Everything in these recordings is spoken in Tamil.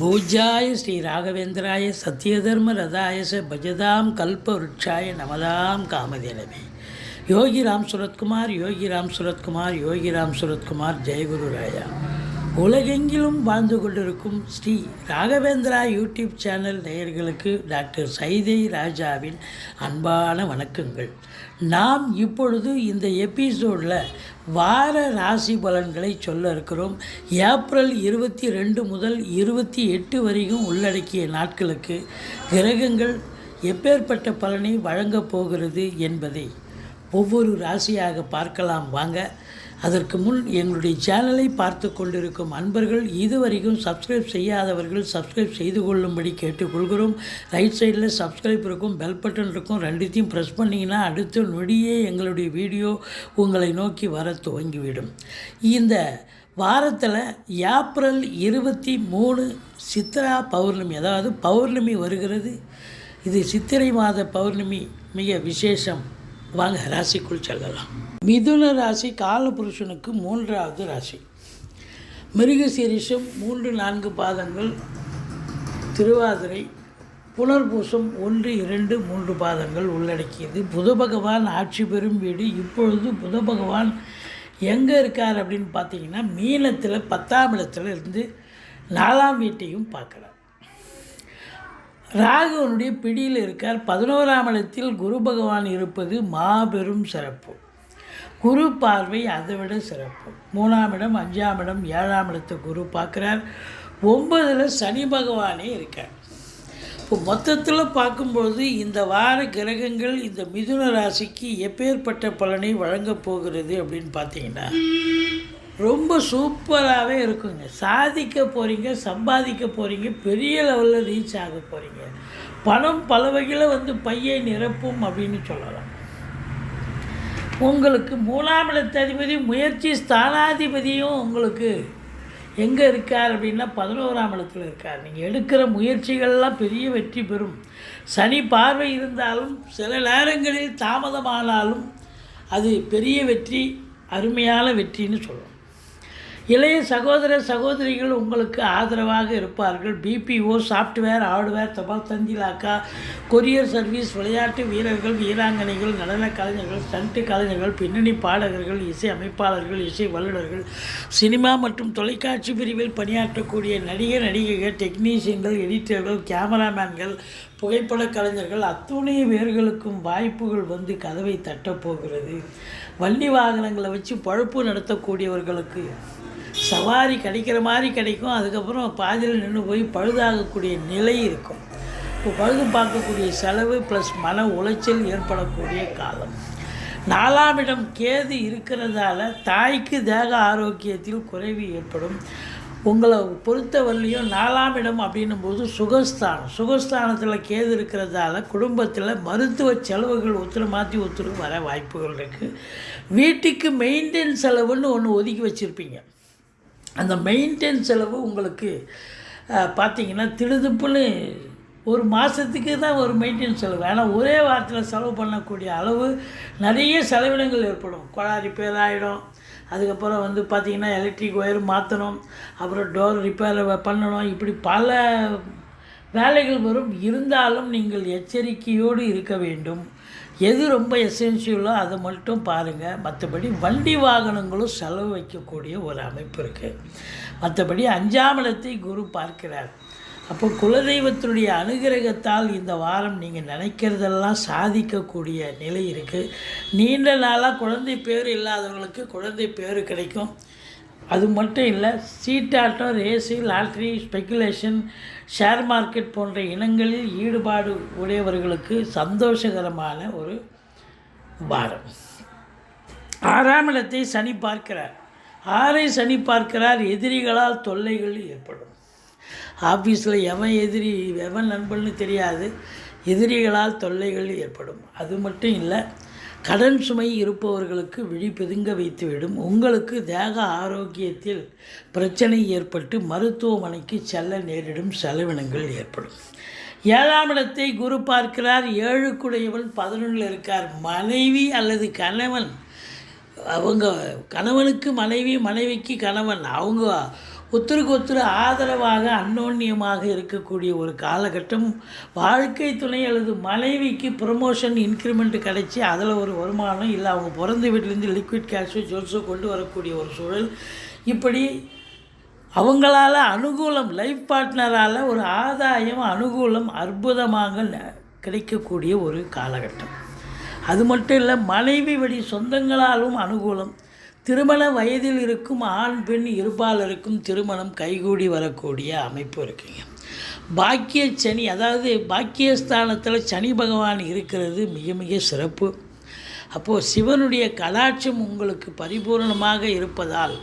பூஜாய ஸ்ரீ ராகவேந்திராய சத்யதர்ம ரதாயச பஜதாம் கல்பவருட்சாய நமதாம் காமதேனவே யோகி ராம் சுரத்குமார் யோகி ராம் சுரத்குமார் யோகி ராம் சுரத்குமார் ஜெயகுரு ராயா. உலகெங்கிலும் வாழ்ந்து கொண்டிருக்கும் ஸ்ரீ ராகவேந்திரா யூடியூப் சேனல் நேயர்களுக்கு டாக்டர் சைதை ராஜாவின் அன்பான வணக்கங்கள். நாம் இப்பொழுது இந்த எபிசோடில் வார ராசி பலன்களை சொல்ல இருக்கிறோம். ஏப்ரல் இருபத்தி ரெண்டு முதல் இருபத்தி எட்டு வரைக்கும் உள்ளடக்கிய நாட்களுக்கு கிரகங்கள் எப்பேற்பட்ட பலனை வழங்கப் போகிறது என்பதை ஒவ்வொரு ராசியாக பார்க்கலாம். வாங்க அதற்கு முன் எங்களுடைய சேனலை பார்த்து கொண்டிருக்கும் அன்பர்கள் இதுவரைக்கும் சப்ஸ்கிரைப் செய்யாதவர்கள் சப்ஸ்கிரைப் செய்து கொள்ளும்படி கேட்டுக்கொள்கிறோம். ரைட் சைடில் சப்ஸ்கிரைப் இருக்கும் பெல் பட்டன் இருக்கும் ரெண்டுத்தையும் ப்ரெஸ் பண்ணிங்கன்னா அடுத்த நொடியே எங்களுடைய வீடியோ உங்களை நோக்கி வர துவங்கிவிடும். இந்த வாரத்தில் ஏப்ரல் இருபத்தி மூணு சித்ரா பௌர்ணமி அதாவது பௌர்ணமி வருகிறது. இது சித்திரை மாத பௌர்ணமி மிக விசேஷம். வாங்க ராசிக்குள் செல்லலாம். மிதுன ராசி காலபுருஷனுக்கு மூன்றாவது ராசி. மிருகசீரிஷம் மூன்று நான்கு பாதங்கள். திருவாதிரை புனர்பூசம் ஒன்று இரண்டு மூன்று பாதங்கள் உள்ளடக்கியது. புத பகவான் ஆட்சி பெறும் வீடு. இப்பொழுது புத பகவான் எங்கே இருக்கார் அப்படின்னு பார்த்தீங்கன்னா மீனத்தில் பத்தாம் இடத்துல இருந்து நாலாம் வீட்டையும் பார்க்குறார். ராகுவனுடைய பிடியில் இருக்கார். பதினோராம் இடத்தில் குரு பகவான் இருப்பது மாபெரும் சிறப்பு. குரு பார்வை அதை விட சிறப்பு. மூணாம் இடம் அஞ்சாம் இடம் ஏழாம் இடத்தை குரு பார்க்குறார். ஒன்பதில் சனி பகவானே இருக்கார். இப்போ மொத்தத்தில் பார்க்கும்போது இந்த வார கிரகங்கள் இந்த மிதுன ராசிக்கு எப்பேற்பட்ட பலனை வழங்கப் போகிறது அப்படின்னு பார்த்தீங்கன்னா ரொம்ப சூப்பராகவே இருக்குங்க. சாதிக்க போகிறீங்க சம்பாதிக்க போகிறீங்க பெரிய லெவலில் ரீச் ஆக போகிறீங்க பணம் பல வகையில் வந்து பையை நிரப்பும் அப்படின்னு சொல்லலாம். உங்களுக்கு மூணாம் இடத்ததிபதி முயற்சி ஸ்தானாதிபதியும் உங்களுக்கு எங்கே இருக்கார் அப்படின்னா பதினோராம் இடத்துல இருக்கார். நீங்கள் எடுக்கிற முயற்சிகள்லாம் பெரிய வெற்றி பெறும். சனி பார்வை இருந்தாலும் சில நேரங்களில் தாமதமானாலும் அது பெரிய வெற்றி அருமையான வெற்றின்னு சொல்லலாம் இளைய சகோதர சகோதரிகள் உங்களுக்கு ஆதரவாக இருப்பார்கள். பிபிஓ சாஃப்ட்வேர் ஹார்ட்வேர் தபால் தந்திலாக்கா கொரியர் சர்வீஸ் விளையாட்டு வீரர்கள் வீராங்கனைகள் நடன கலைஞர்கள் ஸ்டண்ட்டு கலைஞர்கள் பின்னணி பாடகர்கள் இசை அமைப்பாளர்கள் இசை வல்லுநர்கள் சினிமா மற்றும் தொலைக்காட்சி பிரிவில் பணியாற்றக்கூடிய நடிகர் நடிகைகள் டெக்னீஷியன்கள் எடிட்டர்கள் கேமராமேன்கள் புகைப்பட கலைஞர்கள் அத்துணை பேர்களுக்கும் வாய்ப்புகள் வந்து கதவை தட்டப்போகிறது வண்டி வாகனங்களை வச்சு பழப்பு நடத்தக்கூடியவர்களுக்கு சவாரி கிடைக்கிற மாதிரி கிடைக்கும். அதுக்கப்புறம் பாதியில் நின்று போய் பழுதாகக்கூடிய நிலை இருக்கும். இப்போ பழுது பார்க்கக்கூடிய செலவு ப்ளஸ் மன உளைச்சல் ஏற்படக்கூடிய காலம். நாலாம் இடம் கேது இருக்கிறதால தாய்க்கு தேக ஆரோக்கியத்தில் குறைவு ஏற்படும். உங்களை பொறுத்தவரையிலையும் நாலாம் இடம் அப்படின்னும் போது சுகஸ்தானம். சுகஸ்தானத்தில் கேது இருக்கிறதால குடும்பத்தில் மருத்துவ செலவுகள் ஒத்துரு மாற்றி ஒத்துரு வர வாய்ப்புகள் இருக்குது வீட்டுக்கு மெயின்டெயின் செலவுன்னு ஒன்று ஒதுக்கி வச்சுருப்பீங்க. அந்த மெயின்டைன் செலவு உங்களுக்கு பார்த்திங்கன்னா திடுதுப்புன்னு ஒரு மாதத்துக்கு தான் ஒரு மெயின்டெனன்ஸ் செலவு. ஆனால் ஒரே வாரத்தில் செலவு பண்ணக்கூடிய அளவு நிறைய செலவினங்கள் ஏற்படும். குழா ரிப்பேர் ஆகிடும் அதுக்கப்புறம் வந்து பார்த்திங்கன்னா எலக்ட்ரிக் ஒயர் மாற்றணும் அப்புறம் டோர் ரிப்பேர் பண்ணணும். இப்படி பல வேலைகள் வரும். இருந்தாலும் நீங்கள் எச்சரிக்கையோடு இருக்க வேண்டும். எது ரொம்ப எசென்சியலோ அதை மட்டும் பாருங்கள் மற்றபடி வண்டி வாகனங்களும் செலவு வைக்கக்கூடிய ஒரு அமைப்பு இருக்குது மற்றபடி அஞ்சாம் இடத்தை குரு பார்க்கிறார். அப்போ குலதெய்வத்தினுடைய அனுகிரகத்தால் இந்த வாரம் நீங்கள் நினைக்கிறதெல்லாம் சாதிக்கக்கூடிய நிலை இருக்குது நீண்ட நாளாக குழந்தை பேர் இல்லாதவங்களுக்கு குழந்தை பேர் கிடைக்கும். அது மட்டும் இல்லை சீட்டாட்டம் race lottery speculation share market போன்ற இனங்களில் ஈடுபாடு உடையவர்களுக்கு சந்தோஷகரமான ஒரு வாரம். ஆறாம் இடத்தை சனி பார்க்கிறார். ஆறை சனி பார்க்கிறார் எதிரிகளால் தொல்லைகள் ஏற்படும். ஆஃபீஸில் எவன் எதிரி எவன் நண்பன்னு தெரியாது. எதிரிகளால் தொல்லைகள் ஏற்படும். அது மட்டும் இல்லை கடன் சுமை இருப்பவர்களுக்கு விழி வைத்துவிடும் உங்களுக்கு தேக ஆரோக்கியத்தில் பிரச்சனை ஏற்பட்டு மருத்துவமனைக்கு செல்ல நேரிடும் செலவினங்கள் ஏற்படும். ஏழாம் இடத்தை குரு பார்க்கிறார். ஏழுக்குடையவன் பதினொன்றில் இருக்கார். மனைவி அல்லது கணவன் அவங்க கணவனுக்கு மனைவி மனைவிக்கு கணவன் அவங்க ஒருத்தருக்கு ஒருத்தர் ஆதரவாக அன்னோன்யமாக இருக்கக்கூடிய ஒரு காலகட்டம். வாழ்க்கை துணை அல்லது மனைவிக்கு ப்ரமோஷன் இன்க்ரிமெண்ட் கிடைச்சி அதில் ஒரு வருமானம் இல்லை. அவங்க பிறந்த வீட்டிலேருந்து லிக்விட் கேஷோ ஜோல்ஸோ கொண்டு வரக்கூடிய ஒரு சூழல். இப்படி அவங்களால அனுகூலம் லைஃப் பார்ட்னரால் ஒரு ஆதாயம் அனுகூலம் அற்புதமாக கிடைக்கக்கூடிய ஒரு காலகட்டம். அது மட்டும் இல்லை மனைவி வழி சொந்தங்களாலும் அனுகூலம். திருமண வயதில் இருக்கும் ஆண் பெண் இருபாலருக்கும் திருமணம் கைகூடி வரக்கூடிய அமைப்பு இருக்குங்க. பாக்கிய சனி அதாவது பாக்கியஸ்தானத்தில் சனி பகவான் இருக்கிறது மிக மிக சிறப்பு. அப்போது சிவனுடைய கலாட்சம் உங்களுக்கு பரிபூரணமாக இருப்பதால்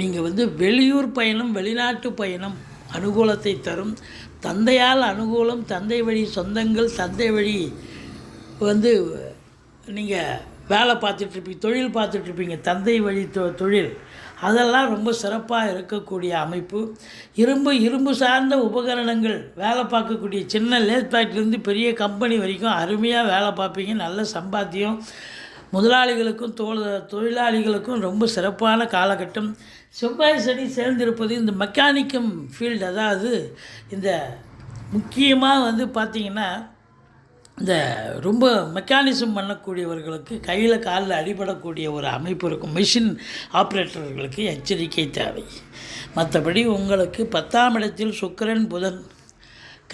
நீங்கள் வந்து வெளியூர் பயணம் வெளிநாட்டு பயணம் அனுகூலத்தை தரும். தந்தையால் அனுகூலம் தந்தை வழி சொந்தங்கள் தந்தை வழி வந்து நீங்கள் வேலை பார்த்துட்ருப்பீங்க தொழில் பார்த்துட்ருப்பீங்க தந்தை வழி தொ தொழில். அதெல்லாம் ரொம்ப சிறப்பாக இருக்கக்கூடிய அமைப்பு. இரும்பு இரும்பு சார்ந்த உபகரணங்கள் வேலை பார்க்கக்கூடிய சின்ன லேத் ஃபேக்ட்ரிலேருந்து பெரிய கம்பெனி வரைக்கும் அருமையாக வேலை பார்ப்பீங்க நல்ல சம்பாத்தியம். முதலாளிகளுக்கும் தோழ தொழிலாளிகளுக்கும் ரொம்ப சிறப்பான காலகட்டம். செவ்வாய் சனி சேர்ந்திருப்பது இந்த மெக்கானிக்கம் ஃபீல்டு. அதாவது இந்த முக்கியமாக வந்து பார்த்திங்கன்னா இந்த ரொம்ப மெக்கானிசம் பண்ணக்கூடியவர்களுக்கு கையில் காலில் அடிபடக்கூடிய ஒரு அமைப்பு இருக்கும். மிஷின் ஆப்ரேட்டர்களுக்கு எச்சரிக்கை தேவை. மற்றபடி உங்களுக்கு பத்தாம் இடத்தில் சுக்கரன் புதன்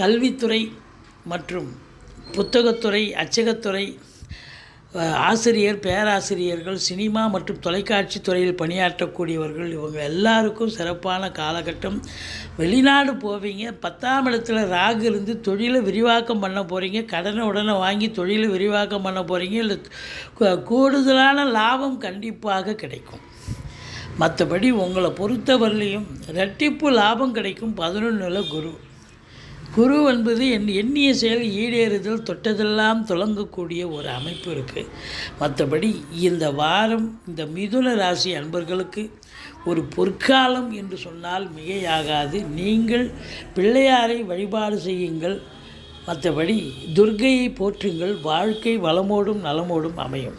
கல்வித்துறை மற்றும் புத்தகத்துறை அச்சகத்துறை ஆசிரியர் பேராசிரியர்கள் சினிமா மற்றும் தொலைக்காட்சி துறையில் பணியாற்றக்கூடியவர்கள் இவங்க எல்லாருக்கும் சிறப்பான காலகட்டம். வெளிநாடு போவீங்க பத்தாம் இடத்துல ராகு இருந்து தொழிலை விரிவாக்கம் பண்ண போகிறீங்க கடனை உடனே வாங்கி தொழிலை விரிவாக்கம் பண்ண போகிறீங்க இல்லை கூடுதலான லாபம் கண்டிப்பாக கிடைக்கும். மற்றபடி உங்களை பொறுத்தவரையிலையும் ரெட்டிப்பு லாபம் கிடைக்கும் பதினொன்றில் குரு. குரு என்பது என் எண்ணிய செயல் ஈடேறுதல் தொட்டதெல்லாம் துளங்கக்கூடிய ஒரு அமைப்பு இருக்குது மற்றபடி இந்த வாரம் இந்த மிதுன ராசி அன்பர்களுக்கு ஒரு பொற்காலம் என்று சொன்னால் மிகையாகாது. நீங்கள் பிள்ளையாரை வழிபாடு செய்யுங்கள். மற்றபடி துர்கையை போற்றுங்கள். வாழ்க்கை வளமோடும் நலமோடும் அமையும்.